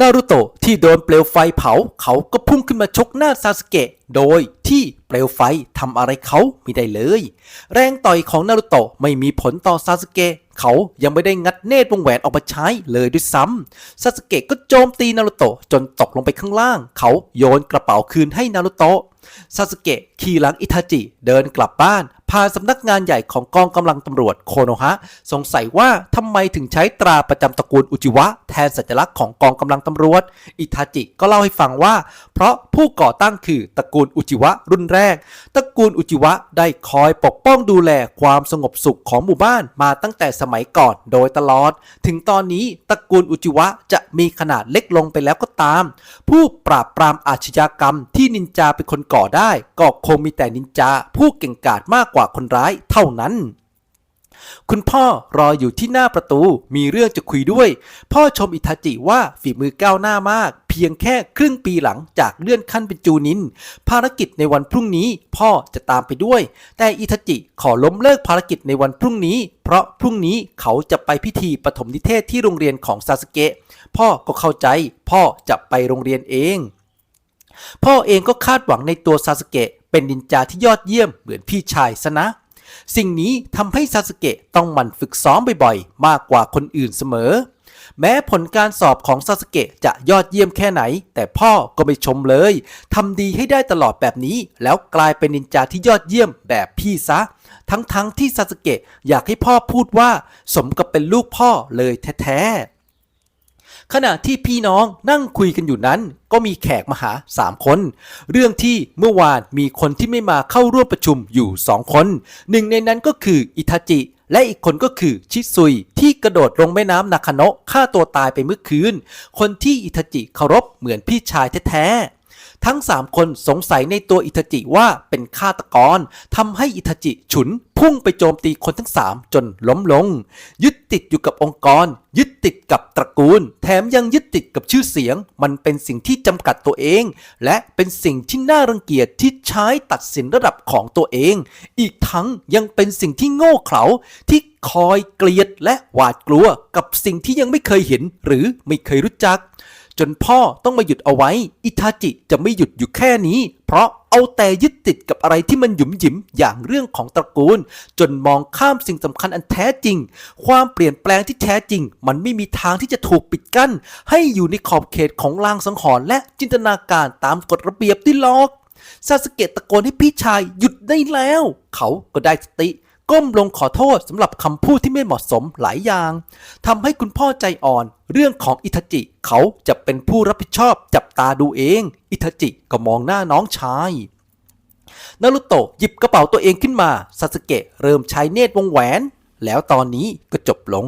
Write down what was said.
นารุโตะที่โดนเปลวไฟเผาเขาก็พุ่งขึ้นมาชกหน้าซาสเกะ โดยที่เปลวไฟทำอะไรเขาไม่ได้เลย แรงต่อยของนารุโตะไม่มีผลต่อซาสเกะเขายังไม่ได้งัดเนตรวงแหวนออกมาใช้เลยด้วยซ้ำซาสเกะก็โจมตีนารุโตะจนตกลงไปข้างล่าง เขาโยนกระเป๋าคืนให้นารุโตะ ซาสเกะขี่หลังอิทาจิเดินกลับบ้านผ่านสำนักงานใหญ่ของกองกำลังตำรวจโคโนฮะ สงสัยว่าทำไมถึงใช้ตราประจำตระกูลอุจิวะ แทนสัญลักษณ์ของกองกำลังตำรวจ อิทาจิก็เล่าให้ฟังว่า เพราะผู้ก่อตั้งคือตระกูลอุจิวะรุ่นแรก ตระกูลอุจิวะได้คอยปกป้องดูแลความสงบสุขของหมู่บ้านมาตั้งแต่สมัยก่อนโดยตลอด ถึงตอนนี้ตระกูลอุจิวะจะมีขนาดเล็กลงไปแล้วก็ตาม ผู้ปราบปรามอาชญากรรมที่นินจาเป็นคนก่อได้ก็คงมีแต่นินจาผู้เก่งกาจมากกว่าคนร้ายเท่านั้น คุณพ่อรออยู่ที่หน้าประตูมีเรื่องจะคุยด้วย พ่อชมอิทาจิว่าฝีมือก้าวหน้ามาก เพียงแค่ครึ่งปีหลังจากเลื่อนขั้นเป็นจูนิน ภารกิจในวันพรุ่งนี้พ่อจะตามไปด้วย แต่อิทาจิขอล้มเลิกภารกิจในวันพรุ่งนี้ เพราะพรุ่งนี้เขาจะไปพิธีปฐมนิเทศที่โรงเรียนของซาสเกะพ่อก็เข้าใจ พ่อจะไปโรงเรียนเอง พ่อเองก็คาดหวังในตัวซาสเกะเป็นนินจาที่ยอดเยี่ยมเหมือนพี่ชายซะนะ สิ่งนี้ทำให้ซาสเกะต้องหมั่นฝึกซ้อมบ่อยๆ มากกว่าคนอื่นเสมอ แม้ผลการสอบของซาสเกะจะยอดเยี่ยมแค่ไหน แต่พ่อก็ไม่ชมเลยทำดีให้ได้ตลอดแบบนี้ แล้วกลายเป็นนินจาที่ยอดเยี่ยมแบบพี่ซะ ทั้งๆทที่ซาสเกะอยากให้พ่อพูดว่า สมกับเป็นลูกพ่อเลยแท้ๆ ขณะที่พี่น้องนั่งคุยกันอยู่นั้น ก็มีแขกมาหา 3 คน เรื่องที่เมื่อวานมีคนที่ไม่มาเข้าร่วมประชุมอยู่ 2 คน หนึ่งในนั้นก็คืออิทาจิ และอีกคนก็คือชิซุย ที่กระโดดลงแม่น้ำนาคาโนะฆ่าตัวตายไปเมื่อคืน คนที่อิทาจิเคารพเหมือนพี่ชายแท้ๆ ทั้ง 3 คนสงสัยในตัวอิทาจิว่าเป็นฆาตกรทำให้อิทาจิฉุนพุ่งไปโจมตีคนทั้ง 3 จนล้มลง ยึดติดอยู่กับองค์กร ยึดติดกับตระกูล แถมยังยึดติดกับชื่อเสียง มันเป็นสิ่งที่จำกัดตัวเอง และเป็นสิ่งที่น่ารังเกียจที่ใช้ตัดสินระดับของตัวเอง อีกทั้งยังเป็นสิ่งที่โง่เขลาที่คอยเกลียดและหวาดกลัวกับสิ่งที่ยังไม่เคยเห็นหรือไม่เคยรู้จัก จนพ่อต้องมาหยุดเอาไว้ อิทาจิจะไม่หยุดอยู่แค่นี้ เพราะเอาแต่ยึดติดกับอะไรที่มันหยุมหยิมอย่างเรื่องของตระกูล จนมองข้ามสิ่งสำคัญอันแท้จริง ความเปลี่ยนแปลงที่แท้จริง มันไม่มีทางที่จะถูกปิดกั้น ให้อยู่ในขอบเขตของลางสังหรณ์และจินตนาการตามกฎระเบียบที่ล็อกซาสเกะตะโกนให้พี่ชายหยุดได้แล้ว เขาก็ได้สติ ก้มลงขอโทษสำหรับคำพูดที่ไม่เหมาะสมหลายอย่างทำให้คุณพ่อใจอ่อน เรื่องของอิทจิเขาจะเป็นผู้รับผิดชอบจับตาดูเอง อิทจิก็มองหน้าน้องชายนารุโตะหยิบกระเป๋าตัวเองขึ้นมาซาสเกะเริ่มใช้เนตรวงแหวน แล้วตอนนี้ก็จบลง